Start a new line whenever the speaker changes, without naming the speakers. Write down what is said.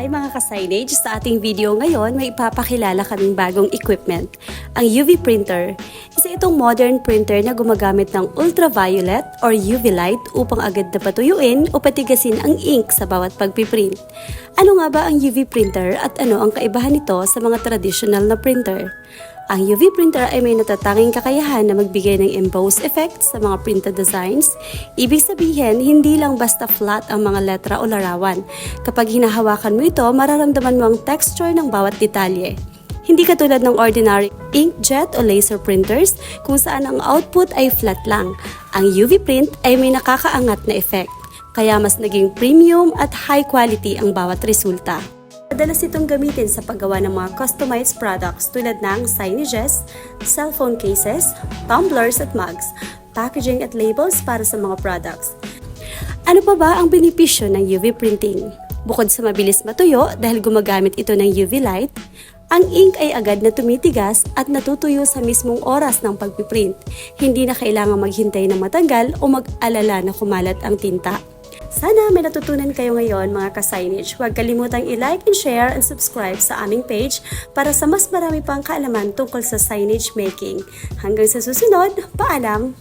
Hi mga ka-signage! Sa ating video ngayon, may ipapakilala kaming bagong equipment, ang UV printer. Isa itong modern printer na gumagamit ng ultraviolet or UV light upang agad na patuyuin o patigasin ang ink sa bawat pagpiprint. Ano nga ba ang UV printer at ano ang kaibahan nito sa mga traditional na printer? Ang UV printer ay may natatanging kakayahan na magbigay ng emboss effect sa mga printed designs. Ibig sabihin, hindi lang basta flat ang mga letra o larawan. Kapag hinahawakan mo ito, mararamdaman mo ang texture ng bawat detalye. Hindi katulad ng ordinary inkjet o laser printers kung saan ang output ay flat lang. Ang UV print ay may nakakaangat na effect. Kaya mas naging premium at high quality ang bawat resulta. Madalas itong gamitin sa paggawa ng mga customized products tulad ng signages, cellphone cases, tumblers at mugs, packaging at labels para sa mga products. Ano pa ba ang benepisyo ng UV printing? Bukod sa mabilis matuyo dahil gumagamit ito ng UV light, ang ink ay agad na tumitigas at natutuyo sa mismong oras ng pagpiprint. Hindi na kailangan maghintay ng matagal o mag-alala na kumalat ang tinta. Sana may natutunan kayo ngayon mga ka-signage. Huwag kalimutang i-like and share and subscribe sa aming page para sa mas marami pang kaalaman tungkol sa signage making. Hanggang sa susunod, paalam!